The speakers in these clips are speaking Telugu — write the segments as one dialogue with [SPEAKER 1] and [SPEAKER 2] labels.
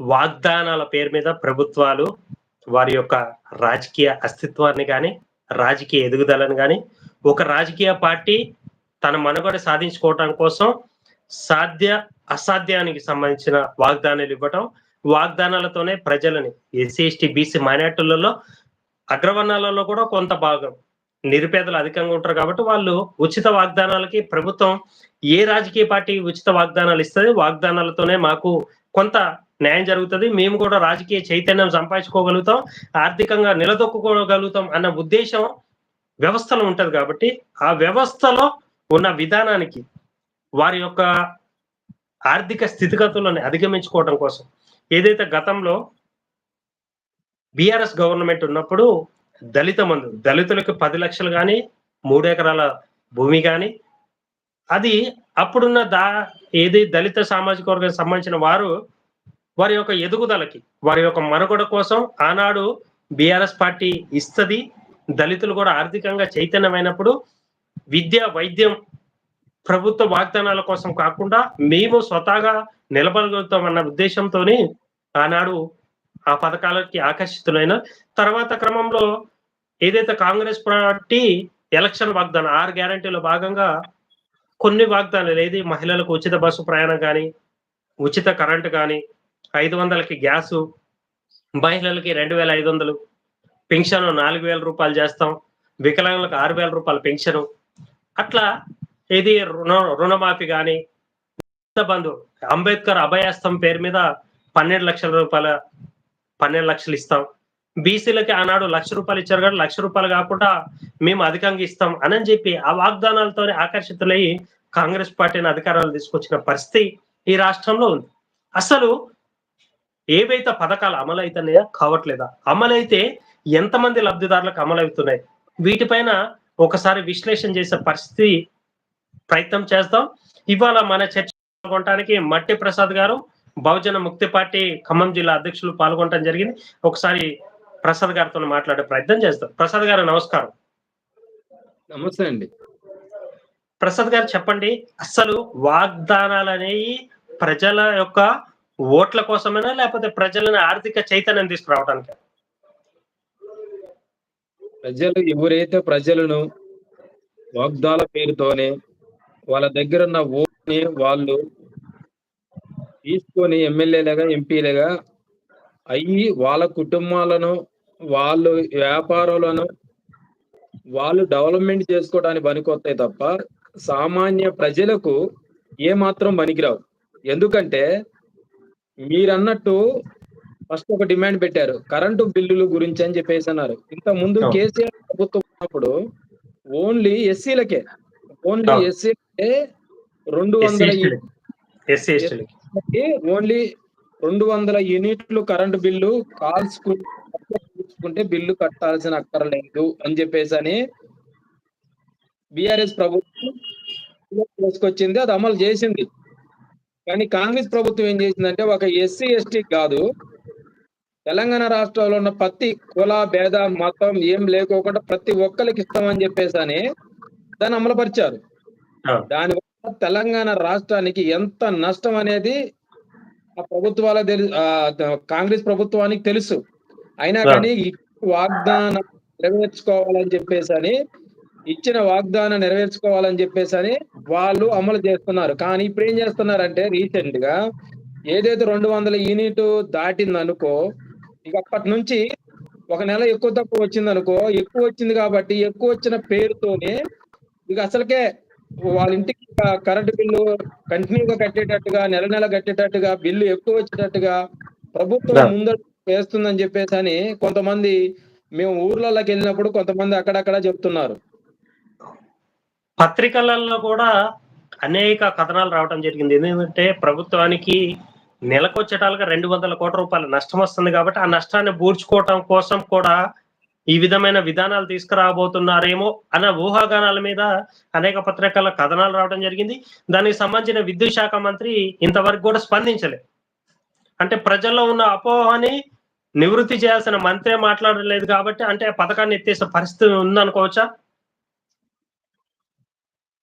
[SPEAKER 1] వాగ్దానాల పేరు మీద ప్రభుత్వాలు వారి యొక్క రాజకీయ అస్తిత్వాన్ని కానీ రాజకీయ ఎదుగుదలను కానీ ఒక రాజకీయ పార్టీ తన మనుగడ సాధించుకోవటం కోసం సాధ్య అసాధ్యానికి సంబంధించిన వాగ్దానాలు ఇవ్వటం వాగ్దానాలతోనే ప్రజలని ఎస్సీ ఎస్టీ బీసీ మైనార్టీలలో అగ్రవర్ణాలలో కూడా కొంత భాగం నిరుపేదలు అధికంగా ఉంటారు కాబట్టి వాళ్ళు ఉచిత వాగ్దానాలకి ప్రభుత్వం ఏ రాజకీయ పార్టీ ఉచిత వాగ్దానాలు ఇస్తుంది వాగ్దానాలతోనే మాకు కొంత న్యాయం జరుగుతుంది. మేము కూడా రాజకీయ చైతన్యం సంపాదించుకోగలుగుతాం. ఆర్థికంగా నిలదొక్కుకోగలుగుతాం అన్న ఉద్దేశం వ్యవస్థలో ఉంటుంది కాబట్టి ఆ వ్యవస్థలో ఉన్న విధానానికి వారి యొక్క ఆర్థిక స్థితిగతులను అధిగమించుకోవడం కోసం ఏదైతే గతంలో బీఆర్ఎస్ గవర్నమెంట్ ఉన్నప్పుడు దళిత మందు దళితులకు పది లక్షలు కానీ మూడు ఎకరాల భూమి కానీ అది అప్పుడున్న దా ఏది దళిత సామాజిక వర్గానికి సంబంధించిన వారు వారి యొక్క ఎదుగుదలకి వారి యొక్క మనుగడ కోసం ఆనాడు బీఆర్ఎస్ పార్టీ ఇస్తుంది. దళితులు కూడా ఆర్థికంగా చైతన్యమైనప్పుడు విద్య వైద్యం ప్రభుత్వ వాగ్దానాల కోసం కాకుండా మేము స్వతహాగా నిలబడగలుగుతామన్న ఉద్దేశంతోని ఆనాడు ఆ పథకాలకి ఆకర్షితులైన తర్వాత క్రమంలో ఏదైతే కాంగ్రెస్ పార్టీ ఎలక్షన్ వాగ్దానం ఆరు గ్యారంటీలో భాగంగా కొన్ని వాగ్దానాలు ఏది మహిళలకు ఉచిత బస్సు ప్రయాణం కానీ ఉచిత కరెంటు కానీ ఐదు వందలకి గ్యాసు మహిళలకి రెండు వేల ఐదు వందలు పెన్షన్ నాలుగు వేల రూపాయలు చేస్తాం వికలాంగులకు ఆరు వేల రూపాయల పెన్షన్. అట్లా ఇది రుణ రుణమాఫీ కానీ బంధు అంబేద్కర్ అభయాస్తం పేరు మీద పన్నెండు లక్షల రూపాయల పన్నెండు లక్షలు ఇస్తాం. బీసీలకి ఆనాడు లక్ష రూపాయలు ఇచ్చారు కానీ లక్ష రూపాయలు కాకుండా మేము అధికంగా ఇస్తాం అని చెప్పి ఆ వాగ్దానాలతోనే ఆకర్షితులై కాంగ్రెస్ పార్టీని అధికారాలు తీసుకొచ్చిన పరిస్థితి ఈ రాష్ట్రంలో ఉంది. అసలు ఏవైతే పథకాలు అమలు అవుతున్నాయో కావట్లేదా? అమలైతే ఎంతమంది లబ్ధిదారులకు అమలు అవుతున్నాయి వీటిపైన ఒకసారి విశ్లేషణ చేసే పరిస్థితి ప్రయత్నం చేస్తాం ఇవాళ మన చర్చ పాల్గొనడానికి మట్టి ప్రసాద్ గారు బహుజన ముక్తి పార్టీ ఖమ్మం జిల్లా అధ్యక్షులు పాల్గొనడం జరిగింది. ఒకసారి ప్రసాద్ గారితో మాట్లాడే ప్రయత్నం చేస్తాం ప్రసాద్ గారు నమస్కారం.
[SPEAKER 2] నమస్తే అండి.
[SPEAKER 1] ప్రసాద్ గారు చెప్పండి అసలు వాగ్దానాలు అనేవి ప్రజల యొక్క ఓట్ల కోసమేనా లేకపోతే ప్రజలను ఆర్థిక చైతన్యం తీసుకురావడానికి
[SPEAKER 2] ప్రజలు ఎవరైతే ప్రజలను వాగ్దాల పేరుతోనే వాళ్ళ దగ్గర ఉన్న ఓట్ని వాళ్ళు తీసుకొని ఎమ్మెల్యేలుగా ఎంపీలుగా అయ్యి వాళ్ళ కుటుంబాలను వాళ్ళు వ్యాపారాలను వాళ్ళు డెవలప్మెంట్ చేసుకోవడానికి పనికొస్తాయి తప్ప సామాన్య ప్రజలకు ఏ మాత్రం పనికిరావు. ఎందుకంటే మీరన్నట్టు ఫస్ట్ ఒక డిమాండ్ పెట్టారు కరెంటు బిల్లుల గురించి అని చెప్పేసి అన్నారు ఇంత ముందు. కేసీఆర్ ప్రభుత్వం ఉన్నప్పుడు ఓన్లీ ఎస్సీలకే ఓన్లీ. ఎస్సీలకే రెండు
[SPEAKER 1] ఎస్సీ
[SPEAKER 2] వందల ఓన్లీ రెండు వందల యూనిట్లు కరెంటు బిల్లు కాల్చుకుంటే బిల్లు కట్టాల్సిన అక్కర్లేదు అని చెప్పేసి అని బిఆర్ఎస్ ప్రభుత్వం తీసుకొచ్చింది అది అమలు చేసింది కానీ కాంగ్రెస్ ప్రభుత్వం ఏం చేసిందంటే ఒక ఎస్సీ ఎస్టీ కాదు తెలంగాణ రాష్ట్రంలో ఉన్న ప్రతి కుల భేద మతం ఏం లేకోకుండా ప్రతి ఒక్కరికి ఇస్తామని చెప్పేసి అని దాన్ని అమలుపరిచారు. దాని తెలంగాణ రాష్ట్రానికి ఎంత నష్టం అనేది ఆ ప్రభుత్వాల కాంగ్రెస్ ప్రభుత్వానికి తెలుసు అయినా. కానీ వాగ్దానం నెరవేర్చుకోవాలని చెప్పేసి అని ఇచ్చిన వాగ్దానం నెరవేర్చుకోవాలని చెప్పేసి అని వాళ్ళు అమలు చేస్తున్నారు కానీ ఇప్పుడు ఏం చేస్తున్నారంటే రీసెంట్గా ఏదైతే రెండు వందల యూనిట్ దాటింది అనుకో ఇక అప్పటి నుంచి ఒక నెల ఎక్కువ తక్కువ వచ్చింది అనుకో ఎక్కువ వచ్చింది కాబట్టి ఎక్కువ వచ్చిన పేరుతోనే ఇక అసలుకే వాళ్ళ ఇంటికి కరెంటు బిల్లు కంటిన్యూగా కట్టేటట్టుగా నెల నెల కట్టేటట్టుగా బిల్లు ఎక్కువ వచ్చేటట్టుగా ప్రభుత్వం. ముందర వేస్తుందని చెప్పేసి అని కొంతమంది మేము ఊర్లలోకి వెళ్ళినప్పుడు కొంతమంది అక్కడక్కడ చెప్తున్నారు
[SPEAKER 1] పత్రికలలో కూడా అనేక కథనాలు రావడం జరిగింది. ఎందుకంటే ప్రభుత్వానికి నెలకొచ్చేటాలుగా రెండు వందల కోట్ల రూపాయల నష్టం వస్తుంది కాబట్టి ఆ నష్టాన్ని పూడ్చుకోవటం కోసం కూడా ఈ విధమైన విధానాలు తీసుకురాబోతున్నారేమో అన్న ఊహాగానాల మీద అనేక పత్రికల కథనాలు రావడం జరిగింది. దానికి సంబంధించిన విద్యుత్ శాఖ మంత్రి ఇంతవరకు కూడా స్పందించలేదు అంటే ప్రజల్లో ఉన్న అపోహని నివృత్తి చేయాల్సిన మంత్రే మాట్లాడలేదు కాబట్టి అంటే పథకాన్ని ఎత్తేసే పరిస్థితి ఉందనుకోవచ్చా?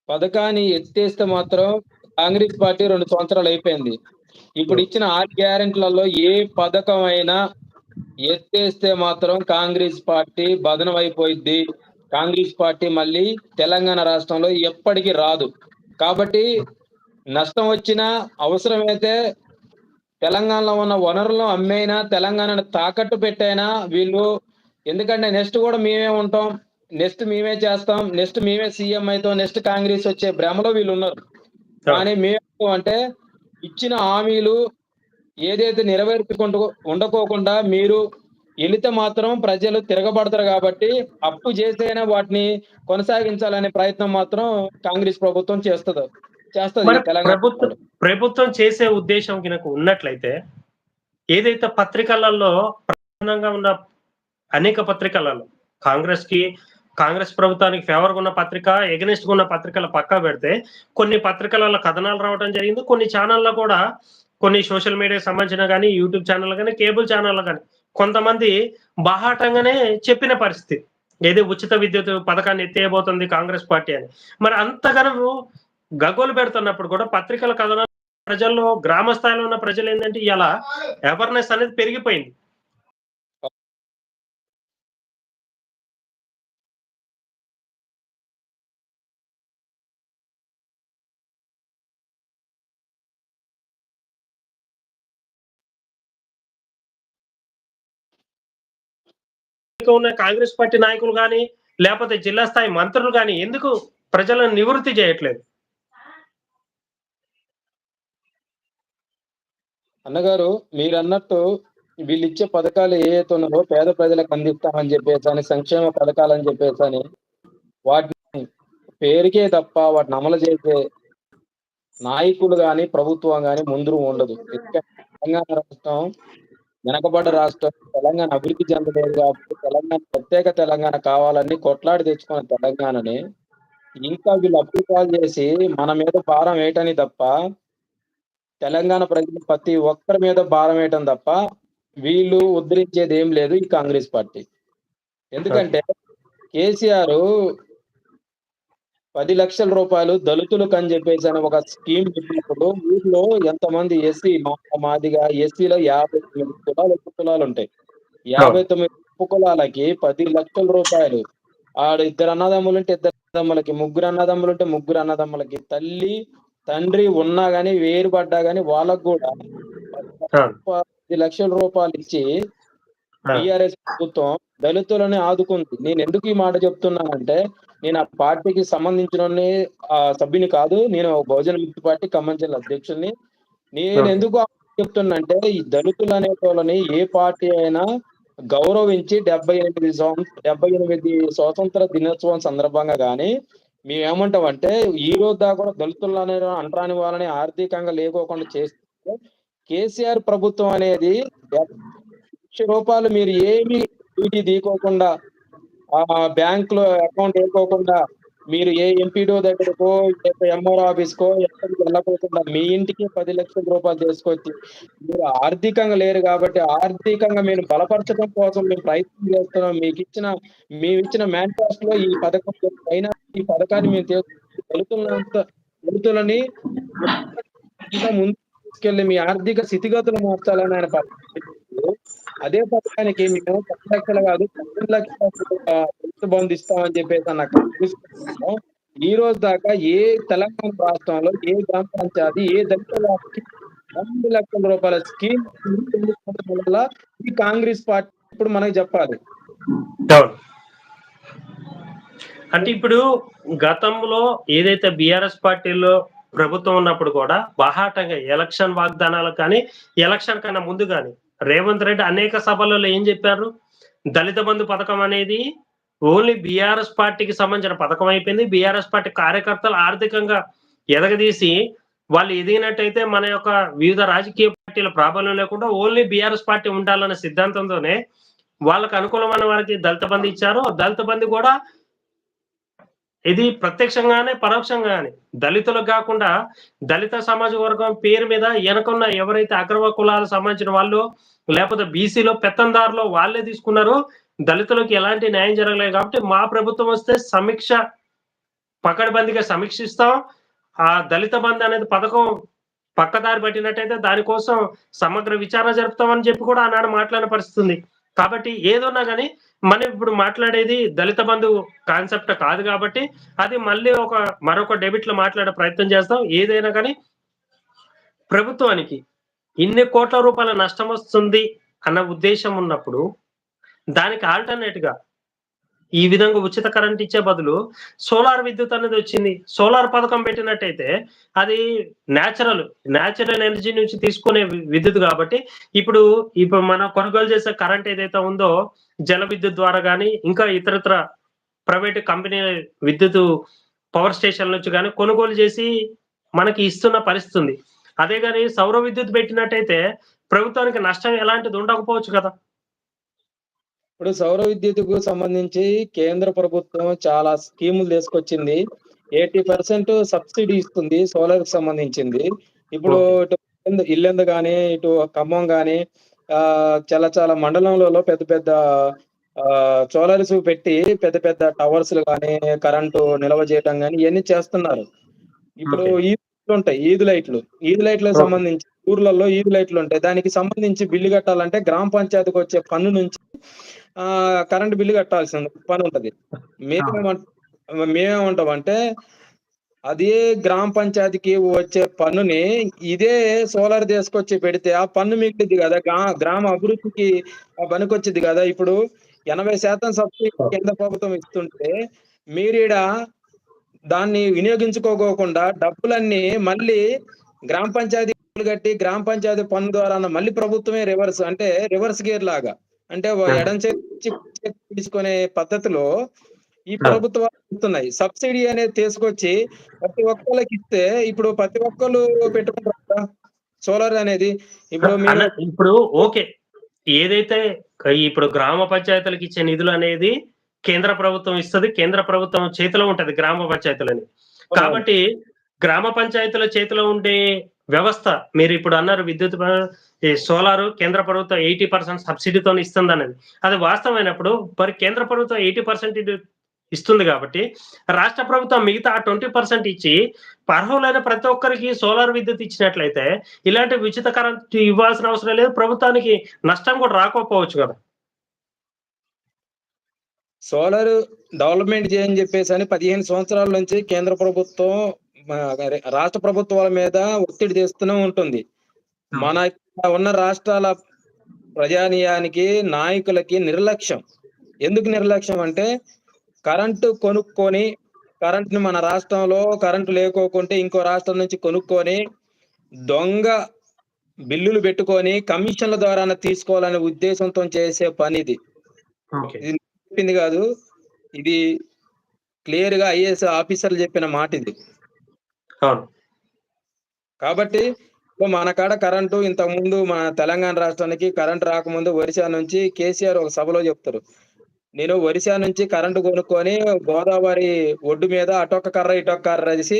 [SPEAKER 2] పథకాన్ని ఎత్తేస్తే మాత్రం కాంగ్రెస్ పార్టీ రెండు సంవత్సరాలు అయిపోయింది. ఇప్పుడు ఇచ్చిన ఆరు గ్యారెంట్లలో ఏ పథకం అయినా ఎత్తేస్తే మాత్రం కాంగ్రెస్ పార్టీ బదనం అయిపోయింది కాంగ్రెస్ పార్టీ మళ్ళీ తెలంగాణ రాష్ట్రంలో ఎప్పటికీ రాదు. కాబట్టి నష్టం వచ్చినా అవసరమైతే తెలంగాణలో ఉన్న వనరులను అమ్మైనా తెలంగాణను తాకట్టు పెట్టైనా వీళ్ళు ఎందుకంటే నెక్స్ట్ కూడా మేమే ఉంటాం. నెక్స్ట్ మేమే చేస్తాం నెక్స్ట్ మేమే సీఎం అవుతాం నెక్స్ట్ కాంగ్రెస్ వచ్చే భ్రమలో వీళ్ళు ఉన్నారు. కానీ మేము అంటే ఇచ్చిన హామీలు ఏదైతే నెరవేర్చుకుంటూ ఉండకోకుండా మీరు వెళితే మాత్రం ప్రజలు తిరగబడతారు కాబట్టి అప్పు చేసైనా వాటిని కొనసాగించాలనే ప్రయత్నం మాత్రం కాంగ్రెస్ ప్రభుత్వం చేస్తుంది. చేస్తుంది
[SPEAKER 1] ప్రభుత్వం ప్రభుత్వం చేసే ఉద్దేశం కనుక ఉన్నట్లయితే ఏదైతే పత్రికలలో ప్రధానంగా ఉన్న అనేక పత్రికలలో కాంగ్రెస్కి కాంగ్రెస్ ప్రభుత్వానికి ఫేవర్ ఉన్న పత్రిక ఎగనిస్ట్ ఉన్న పత్రికల పక్కా పెడితే కొన్ని పత్రికలలో కథనాలు రావడం జరిగింది. కొన్ని ఛానళ్ళలో కూడా కొన్ని సోషల్ మీడియాకి సంబంధించిన కానీ యూట్యూబ్ ఛానల్ కానీ కేబుల్ ఛానల్ కానీ కొంతమంది బాహాటంగానే చెప్పిన పరిస్థితి. ఏదో ఉచిత విద్యుత్ పథకాన్ని ఎత్తేయబోతుంది కాంగ్రెస్ పార్టీ అని. మరి అంతగానం గగోలు పెడుతున్నప్పుడు కూడా పత్రికల కథనాలు ప్రజల్లో గ్రామ స్థాయిలో ఉన్న ప్రజలు ఏంటంటే ఇలా అవేర్నెస్ అనేది పెరిగిపోయింది. ఉన్న కాంగ్రెస్ పార్టీ నాయకులు కానీ లేకపోతే జిల్లా స్థాయి మంత్రులు కానీ ఎందుకు ప్రజలను నివృత్తి చేయట్లేదు?
[SPEAKER 2] అన్నగారు మీరు అన్నట్టు వీళ్ళు ఇచ్చే పథకాలు ఏ అయితే ఉన్నారో పేద ప్రజలకు అందిస్తామని చెప్పేసి అని సంక్షేమ పథకాలు అని చెప్పేసి అని వాటిని పేరుకే తప్ప వాటిని అమలు చేసే నాయకులు కానీ ప్రభుత్వం కానీ ముందు ఉండదు. తెలంగాణ రాష్ట్రం వెనకబడ్డ రాష్ట్రం తెలంగాణ అభివృద్ధి చెందలేదు కాబట్టి తెలంగాణ ప్రత్యేక తెలంగాణ కావాలని కొట్లాడి తెచ్చుకున్న తెలంగాణని ఇంకా వీళ్ళు అప్లికాలు చేసి మన మీద భారం వేయటని తప్ప తెలంగాణ ప్రజలు ప్రతి ఒక్కరి మీద భారం వేయటం తప్ప వీళ్ళు ఉద్ధరించేది ఏం లేదు ఈ కాంగ్రెస్ పార్టీ. ఎందుకంటే కేసీఆర్ పది లక్షల రూపాయలు దళితులకు అని చెప్పేసి అని ఒక స్కీమ్ పెట్టినప్పుడు ఊర్లో ఎంతమంది ఎస్సీ మాదిగా ఎస్సీలో యాభై తొమ్మిది కులాలు కులాలు ఉంటాయి. యాభై తొమ్మిది ఉప కులాలకి పది లక్షల రూపాయలు. ఆడ ఇద్దరు అన్నదమ్ములు ఉంటే ఇద్దరు అన్నదమ్ములకి ముగ్గురు అన్నదమ్ములు ఉంటే ముగ్గురు అన్నదమ్ములకి తల్లి తండ్రి ఉన్నా గానీ వేరు పడ్డా గానీ వాళ్ళకు కూడా పది లక్షల రూపాయలు ఇచ్చి టిఆర్ఎస్ ప్రభుత్వం దళితులని ఆదుకుంది. నేను ఎందుకు ఈ మాట చెప్తున్నానంటే నేను ఆ పార్టీకి సంబంధించిన ఆ సభ్యుని కాదు నేను బహుజన ముక్తి పార్టీ ఖమ్మం జిల్లా అధ్యక్షుడిని. నేను ఎందుకు చెప్తున్నా అంటే ఈ దళితులు అనే వాళ్ళని ఏ పార్టీ అయినా గౌరవించి డెబ్బై ఎనిమిది డెబ్బై ఎనిమిది స్వాతంత్ర దినోత్సవం సందర్భంగా గాని మేమేమంటాం అంటే ఈ రోజు దాకా కూడా దళితులు అనే అంటరాని వాళ్ళని ఆర్థికంగా లేకోకుండా చేస్తే కేసీఆర్ ప్రభుత్వం అనేది లక్ష రూపాయలు మీరు ఏమి డ్యూటీ తీకోకుండా ఆ బ్యాంక్లో అకౌంట్ వేసుకోకుండా మీరు ఏ ఎంపీడో దగ్గరకో ఎంఆర్ ఆఫీస్ కో ఎక్కడికి వెళ్ళకోకుండా మీ ఇంటికి పది లక్షల రూపాయలు తీసుకొచ్చి మీరు ఆర్థికంగా లేరు కాబట్టి ఆర్థికంగా మేము బలపరచడం కోసం మేము ప్రయత్నం చేస్తున్నాం. మీకు ఇచ్చిన మేము ఇచ్చిన మేనిఫెస్టోలో ఈ పథకం అయినా ఈ పథకాన్ని మేము దళితులంత దళితులని ముందు తీసుకెళ్ళి మీ ఆర్థిక స్థితిగతులు మార్చాలని ఆయన అదే పథకానికి మేము పది లక్షలు కాదు పన్నెండు లక్షల బంధిస్తామని చెప్పేసి నాకు ఈ రోజు దాకా ఏ తెలంగాణ రాష్ట్రంలో ఏ గ్రామ పంచాయతీ ఏ దళిత పన్నెండు లక్షల రూపాయల స్కీమ్ వల్ల ఈ కాంగ్రెస్ పార్టీ ఇప్పుడు మనకి చెప్పాలి.
[SPEAKER 1] అంటే ఇప్పుడు గతంలో ఏదైతే బిఆర్ఎస్ పార్టీలో ప్రభుత్వం ఉన్నప్పుడు కూడా బాహాటంగా ఎలక్షన్ వాగ్దానాలు కానీ ఎలక్షన్ కన్నా ముందు కానీ రేవంత్ రెడ్డి అనేక సభలలో ఏం చెప్పారు? దళిత బంధు పథకం అనేది ఓన్లీ బీఆర్ఎస్ పార్టీకి సంబంధించిన పథకం అయిపోయింది. బీఆర్ఎస్ పార్టీ కార్యకర్తలు ఆర్థికంగా ఎదగదీసి వాళ్ళు ఎదిగినట్టయితే మన యొక్క వివిధ రాజకీయ పార్టీల ప్రాబల్యం లేకుండా ఓన్లీ బీఆర్ఎస్ పార్టీ ఉండాలన్న సిద్ధాంతంతోనే వాళ్ళకు అనుకూలమైన వారికి దళిత బంధు ఇచ్చారు. దళిత బంధు కూడా ఇది ప్రత్యక్షంగానే పరోక్షంగానే. దళితులకు కాకుండా దళిత సమాజ వర్గం పేరు మీద వెనకున్న ఎవరైతే అగ్రవ కులాలకు సంబంధించిన వాళ్ళు లేకపోతే బీసీలో పెత్తందారులో వాళ్ళే తీసుకున్నారో దళితులకు ఎలాంటి న్యాయం జరగలేదు కాబట్టి మా ప్రభుత్వం వస్తే సమీక్ష పకడ్బందీగా సమీక్షిస్తాం. ఆ దళిత బంధు అనేది పథకం పక్కదారి పట్టినట్టయితే దానికోసం సమగ్ర విచారణ జరుపుతామని చెప్పి కూడా ఆనాడు మాట్లాడిన పరిస్థితి కాబట్టి ఏదున్నా కానీ మనం ఇప్పుడు మాట్లాడేది దళిత బంధు కాన్సెప్ట్ కాదు కాబట్టి అది మళ్ళీ ఒక మరొక డెబిట్లో మాట్లాడే ప్రయత్నం చేస్తాం. ఏదైనా కానీ ప్రభుత్వానికి ఇన్ని కోట్ల రూపాయల నష్టం వస్తుంది అన్న ఉద్దేశం ఉన్నప్పుడు దానికి ఆల్టర్నేట్గా ఈ విధంగా ఉచిత కరెంట్ ఇచ్చే బదులు సోలార్ విద్యుత్ అనేది వచ్చింది. సోలార్ పథకం పెట్టినట్టయితే అది న్యాచురల్ న్యాచురల్ ఎనర్జీ నుంచి తీసుకునే విద్యుత్ కాబట్టి ఇప్పుడు ఇప్పుడు మనం కొనుగోలు చేసే కరెంట్ ఏదైతే ఉందో జల విద్యుత్ ద్వారా కానీ ఇంకా ఇతరత్ర ప్రైవేట్ కంపెనీ విద్యుత్ పవర్ స్టేషన్ నుంచి కానీ కొనుగోలు చేసి మనకి ఇస్తున్న పరిస్థితి ఉంది అదే కానీ సౌర విద్యుత్ పెట్టినట్టయితే ప్రభుత్వానికి నష్టం ఎలాంటిది ఉండకపోవచ్చు కదా.
[SPEAKER 2] ఇప్పుడు సౌర విద్యుత్కు సంబంధించి కేంద్ర ప్రభుత్వం చాలా స్కీములు తీసుకొచ్చింది. ఎయిటీ పర్సెంట్ సబ్సిడీ ఇస్తుంది సోలార్కి సంబంధించింది. ఇప్పుడు ఇటు ఇల్లందు- గాని ఇటు ఖమ్మం గాని ఆ చాలా చాలా మండలంలో పెద్ద పెద్ద ఆ సోలార్స్ పెట్టి పెద్ద పెద్ద టవర్స్ గాని కరెంటు నిల్వ చేయడం గాని ఇవన్నీ చేస్తున్నారు. ఇప్పుడు. ఈదులు ఉంటాయి. ఈదు లైట్లు ఈదు లైట్లకు. సంబంధించి ఊర్లలో ఈదు లైట్లు ఉంటాయి. దానికి సంబంధించి బిల్లు కట్టాలంటే గ్రామ పంచాయతీకి వచ్చే పన్ను నుంచి ఆ కరెంట్ బిల్లు కట్టాల్సిన పని ఉంటది. మేమేమంట మేమేమంటాం అంటే అదే గ్రామ పంచాయతీకి వచ్చే పన్నుని ఇదే సోలార్ తీసుకొచ్చి పెడితే ఆ పన్ను మిగిలింది కదా. గ్రామ అభివృద్ధికి ఆ పనికొచ్చింది కదా. ఇప్పుడు ఎనభై శాతం సబ్సిడీ కేంద్ర ప్రభుత్వం ఇస్తుంటే మీరీడ దాన్ని వినియోగించుకోకుండా డబ్బులన్నీ మళ్ళీ గ్రామ పంచాయతీ కట్టి గ్రామ పంచాయతీ పన్ను ద్వారా మళ్ళీ ప్రభుత్వమే రివర్స్ అంటే రివర్స్ గేర్ లాగా. అంటే. ఎడం చేతి తీసుకునే పద్ధతిలో ఈ. ప్రభుత్వాలు ఇస్తున్నాయి సబ్సిడీ అనేది తీసుకొచ్చి ప్రతి ఒక్కళ్ళకి ఇస్తే ఇప్పుడు ప్రతి ఒక్కళ్ళు పెట్టుకుంటారు? సోలార్ అనేది. ఇప్పుడు
[SPEAKER 1] ఇప్పుడు ఓకే. ఏదైతే ఇప్పుడు గ్రామ పంచాయతీలకు ఇచ్చే నిధులు అనేది కేంద్ర ప్రభుత్వం ఇస్తుంది కేంద్ర ప్రభుత్వం చేతిలో ఉంటది గ్రామ పంచాయతీలని. కాబట్టి గ్రామ పంచాయతీల చేతిలో ఉండే వ్యవస్థ. మీరు ఇప్పుడు అన్నారు విద్యుత్ ఈ సోలార్ కేంద్ర ప్రభుత్వం ఎయిటీ పర్సెంట్ సబ్సిడీతో ఇస్తుంది అనేది అది వాస్తవమైనప్పుడు మరి కేంద్ర ప్రభుత్వం ఎయిటీ పర్సెంట్ ఇస్తుంది కాబట్టి రాష్ట్ర ప్రభుత్వం మిగతా ట్వంటీ పర్సెంట్ ఇచ్చి అర్హులైన ప్రతి ఒక్కరికి సోలార్ విద్యుత్ ఇచ్చినట్లయితే ఇలాంటి ఉచిత కరెంట్ ఇవ్వాల్సిన అవసరం లేదు. ప్రభుత్వానికి నష్టం కూడా రాకపోవచ్చు కదా.
[SPEAKER 2] సోలార్ డెవలప్మెంట్ చేయని చెప్పేసి అని పదిహేను సంవత్సరాల నుంచి కేంద్ర ప్రభుత్వం రాష్ట్ర ప్రభుత్వాల మీద ఒత్తిడి తెస్తూనే ఉంటుంది. మన ఉన్న రాష్ట్రాల ప్రజానీయానికి నాయకులకి నిర్లక్ష్యం. ఎందుకు నిర్లక్ష్యం అంటే కరెంటు కొనుక్కొని కరెంట్ని మన రాష్ట్రంలో కరెంటు లేకోకుంటే ఇంకో రాష్ట్రం నుంచి కొనుక్కొని దొంగ బిల్లులు పెట్టుకొని కమిషన్ల ద్వారా తీసుకోవాలనే ఉద్దేశంతో చేసే పని ఇది చెప్పింది కాదు ఇది క్లియర్గా ఐఏఎస్ ఆఫీసర్లు చెప్పిన మాట ఇది
[SPEAKER 1] అవును.
[SPEAKER 2] కాబట్టి ఇప్పుడు మన కాడ కరెంటు ఇంతకు ముందు మన తెలంగాణ రాష్ట్రానికి కరెంట్ రాకముందు ఒరిస్సా నుంచి కేసీఆర్ ఒక సభలో చెప్తారు. నేను ఒరిస్సా నుంచి కరెంటు కొనుక్కొని గోదావరి ఒడ్డు మీద అటొక్క కర్ర ఇటొక్క కర్ర వేసి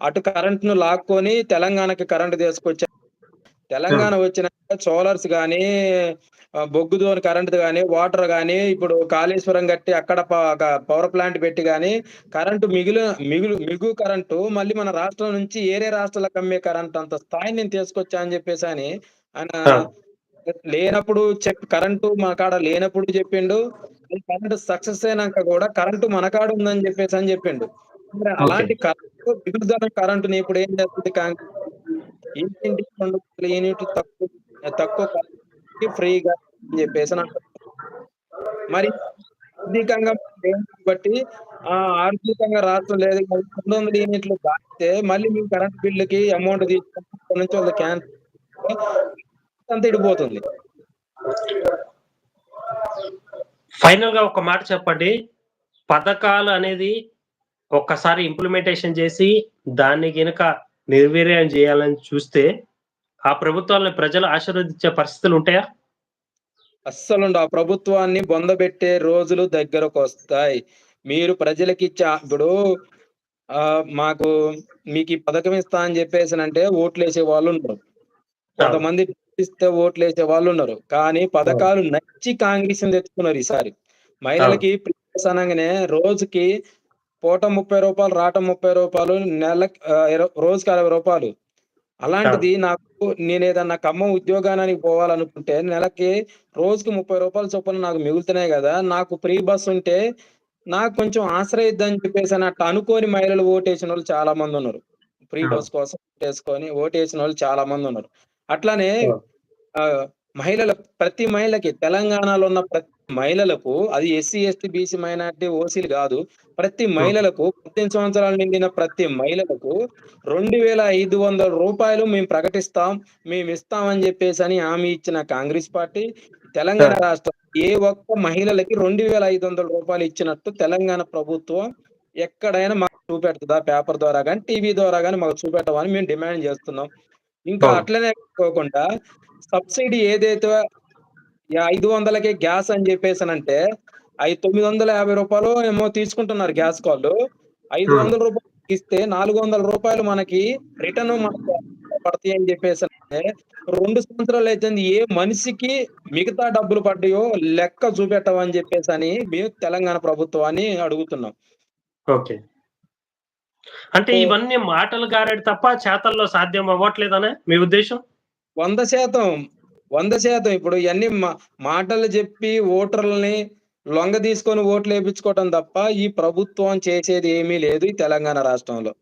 [SPEAKER 2] అటు కరెంట్ను లాక్కొని తెలంగాణకి కరెంటు తీసుకొచ్చా తెలంగాణ వచ్చిన సోలార్స్ గానీ ఆ, బొగ్గుతోని కరెంట్ గానీ వాటర్ గానీ ఇప్పుడు కాళేశ్వరం కట్టి అక్కడ పవర్ ప్లాంట్ పెట్టి గానీ కరెంటు మిగిలిన మిగులు మిగు కరెంటు మళ్ళీ మన రాష్ట్రం నుంచి ఏరే రాష్ట్రాలకు అమ్మే కరెంట్ అంత స్థాయిని నేను తీసుకొచ్చా అని చెప్పేసి అని ఆయన. లేనప్పుడు చెప్ కరెంటు మన కాడ లేనప్పుడు చెప్పిండు. కరెంటు సక్సెస్ అయినాక కూడా కరెంటు మన కాడ ఉందని చెప్పేసి అని చెప్పిండు. అలాంటి కరెంటు మిగులుదల కరెంటుని ఇప్పుడు ఏం చేస్తుంది కాంగ్రెస్ ఏంటి రెండు వందల యూనిట్లు తక్కువ తక్కువ ఫ్రీగా అని చెప్పేసి అంటారు. మరి ఆర్థికంగా బట్టి ఆ ఆర్థికంగా రాష్ట్రం లేదు రెండు వందల యూనిట్లు దాటితే మళ్ళీ మీ కరెంట్ బిల్లుకి అమౌంట్ తీసుకొని అక్కడి నుంచి అంత ఇడిపోతుంది
[SPEAKER 1] ఫైనల్గా ఒక మాట చెప్పండి పథకాలు అనేది ఒక్కసారి ఇంప్లిమెంటేషన్ చేసి దాన్ని గినక నిర్వీర్యం చేయాలని చూస్తే ఆ ప్రభుత్వాలను ప్రజలు ఆశీర్వదించే పరిస్థితులు ఉంటాయా?
[SPEAKER 2] అస్సలు ఆ ప్రభుత్వాన్ని బొందబెట్టే రోజులు దగ్గరకు వస్తాయి. మీరు ప్రజలకి ఇచ్చే ఇప్పుడు ఆ మాకు మీకు ఈ పథకం ఇస్తా అని చెప్పేసి అంటే ఓట్లు వేసే వాళ్ళు ఉన్నారు కొంతమంది ఇస్తే ఓట్లు వేసే వాళ్ళు ఉన్నారు కానీ పథకాలు నచ్చి కాంగ్రెస్ తెచ్చుకున్నారు ఈసారి. మహిళలకి ప్రిన్స్ అనగానే రోజుకి పూట ముప్పై రూపాయలు రాట ముప్పై రూపాయలు నెల రోజుకి అరవై రూపాయలు. అలాంటిది నాకు నేనేదన్నా ఖమ్మం ఉద్యోగానికి పోవాలనుకుంటే నెలకి రోజుకి ముప్పై రూపాయల చొప్పున నాకు మిగులుతున్నాయి కదా నాకు ఫ్రీ బస్ ఉంటే నాకు కొంచెం ఆశ్రయిద్దని చెప్పేసి అని అట్లా అనుకోని మహిళలు ఓటేసిన వాళ్ళు చాలా మంది ఉన్నారు. ఫ్రీ. బస్ కోసం ఓటేసుకొని ఓటేసిన వాళ్ళు చాలా మంది ఉన్నారు. అట్లానే మహిళల ప్రతి మహిళకి తెలంగాణలో ఉన్న ప్రతి మహిళలకు అది ఎస్సీ ఎస్టీ బీసీ మైనార్టీ ఓసీలు కాదు ప్రతి మహిళలకు పద్దెనిమిది సంవత్సరాలు నిండిన ప్రతి మహిళలకు రెండు వేల ఐదు వందల రూపాయలు మేము ప్రకటిస్తాం మేము ఇస్తామని చెప్పేసి అని హామీ ఇచ్చిన కాంగ్రెస్ పార్టీ తెలంగాణ. రాష్ట్రం ఏ ఒక్క మహిళలకి రెండు వేల ఐదు వందల రూపాయలు ఇచ్చినట్టు తెలంగాణ ప్రభుత్వం ఎక్కడైనా మాకు చూపెడుతుందా పేపర్ ద్వారా కానీ టీవీ ద్వారా కానీ మాకు చూపెట్టమని మేము డిమాండ్ చేస్తున్నాం ఇంకా. అట్లనే కాకుండా సబ్సిడీ ఏదైతే ఐదు వందలకే గ్యాస్ అని చెప్పేసానంటే అవి తొమ్మిది వందల యాభై రూపాయలు ఏమో తీసుకుంటున్నారు గ్యాస్ కాళ్ళు ఐదు
[SPEAKER 1] Hmm.
[SPEAKER 2] వందల రూపాయలు ఇస్తే నాలుగు వందల రూపాయలు మనకి రిటర్న్ మనకి పడతాయి అని చెప్పేసి అంటే రెండు సంవత్సరాలు అయితే ఏ మనిషికి మిగతా డబ్బులు పడ్డాయో లెక్క చూపెట్టమని చెప్పేసి అని మేము తెలంగాణ ప్రభుత్వాన్ని అడుగుతున్నాం
[SPEAKER 1] ఓకే అంటే. ఇవన్నీ మాటలు గారడి తప్ప చేతల్లో సాధ్యం అవ్వట్లేదనే మీ ఉద్దేశం
[SPEAKER 2] వంద శాతం వంద శాతం. ఇప్పుడు ఇవన్నీ మా- మాటలు చెప్పి ఓటర్లని లొంగ తీసుకొని ఓట్లు వేయించుకోవటం తప్ప ఈ ప్రభుత్వం చేసేది ఏమీ లేదు ఈ తెలంగాణ రాష్ట్రంలో.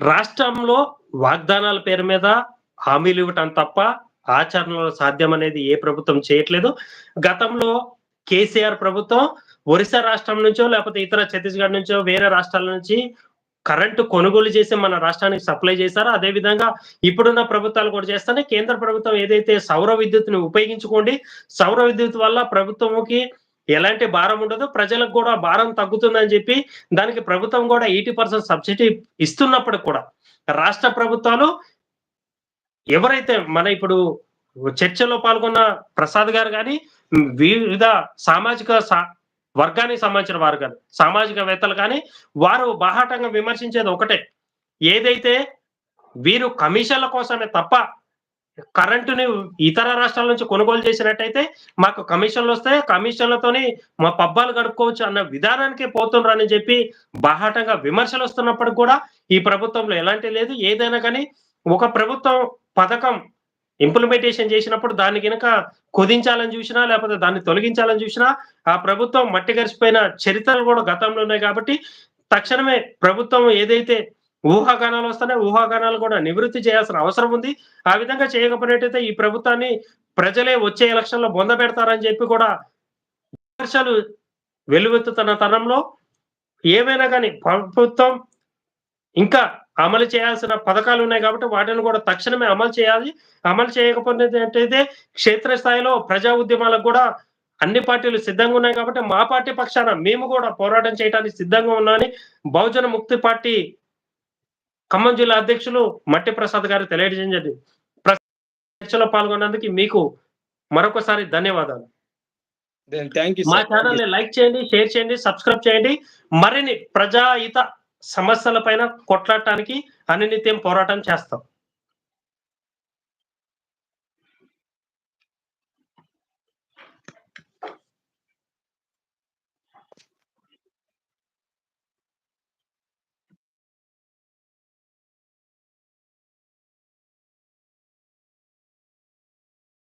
[SPEAKER 1] రాష్ట్రంలో వాగ్దానాల పేరు మీద హామీలు ఇవ్వటం తప్ప ఆచరణలో సాధ్యం అనేది ఏ ప్రభుత్వం చేయట్లేదు. గతంలో కేసీఆర్ ప్రభుత్వం ఒరిస్సా రాష్ట్రం నుంచో లేకపోతే ఇతర ఛత్తీస్గఢ్ నుంచో వేరే రాష్ట్రాల నుంచి కరెంటు కొనుగోలు చేసి మన రాష్ట్రానికి సప్లై చేశారో? అదే విధంగా ఇప్పుడున్న ప్రభుత్వాలు కూడా చేస్తానే కేంద్ర ప్రభుత్వం ఏదైతే సౌర విద్యుత్ని ఉపయోగించుకోండి సౌర విద్యుత్ వల్ల ప్రభుత్వంకి ఎలాంటి భారం ఉండదు. ప్రజలకు కూడా భారం తగ్గుతుందని చెప్పి దానికి ప్రభుత్వం కూడా ఎయిటీ పర్సెంట్ సబ్సిడీ ఇస్తున్నప్పుడు కూడా రాష్ట్ర ప్రభుత్వాలు ఎవరైతే మన ఇప్పుడు చర్చలో పాల్గొన్న ప్రసాద్ గారు కానీ వివిధ సామాజిక సా- వర్గానికి సంబంధించిన వారు కానీ సామాజికవేత్తలు కానీ వారు బాహాటంగా విమర్శించేది ఒకటే. ఏదైతే వీరు కమిషన్ల కోసమే తప్ప కరెంటుని ఇతర రాష్ట్రాల నుంచి కొనుగోలు చేసినట్టయితే మాకు కమిషన్లు వస్తాయి కమిషన్లతోని మా పబ్బాలు గడుపుకోవచ్చు అన్న విధానానికే అని చెప్పి బాహాటంగా విమర్శలు వస్తున్నప్పుడు కూడా ఈ ప్రభుత్వంలో ఎలాంటి లేదు. ఏదైనా కానీ ఒక ప్రభుత్వం పథకం ఇంప్లిమెంటేషన్ చేసినప్పుడు దాన్ని కనుక కుదించాలని చూసినా లేకపోతే దాన్ని తొలగించాలని చూసినా ఆ ప్రభుత్వం మట్టి గరిచిపోయిన చరిత్రలు కూడా గతంలో ఉన్నాయి కాబట్టి తక్షణమే ప్రభుత్వం ఏదైతే ఊహాగానాలు వస్తున్నాయి ఊహాగానాలు కూడా నివృత్తి చేయాల్సిన అవసరం ఉంది. ఆ విధంగా చేయకపోయినట్టయితే ఈ ప్రభుత్వాన్ని ప్రజలే వచ్చే ఎలక్షన్లో బొంద పెడతారని చెప్పి కూడా విమర్శలు వెలువెత్తుతున్న తరంలో ఏమైనా కానీ ప్రభుత్వం ఇంకా అమలు చేయాల్సిన పథకాలు ఉన్నాయి కాబట్టి వాటిని కూడా తక్షణమే అమలు చేయాలి. అమలు చేయకపోయినట్టయితే క్షేత్రస్థాయిలో ప్రజా ఉద్యమాలకు కూడా అన్ని పార్టీలు సిద్ధంగా ఉన్నాయి కాబట్టి మా పార్టీ పక్షాన మేము కూడా పోరాటం చేయడానికి సిద్ధంగా ఉన్నామని బహుజన ముక్తి పార్టీ ఖమ్మం జిల్లా అధ్యక్షులు మట్టి ప్రసాద్ గారు తెలియజేయడం చర్చలో పాల్గొన్నందుకు మీకు మరొకసారి ధన్యవాదాలు. మా ఛానల్ని లైక్ చేయండి షేర్ చేయండి సబ్స్క్రైబ్ చేయండి. మరిన్ని ప్రజాహిత సమస్యల పైన కొట్లాడటానికి అనునిత్యం పోరాటం చేస్తాం.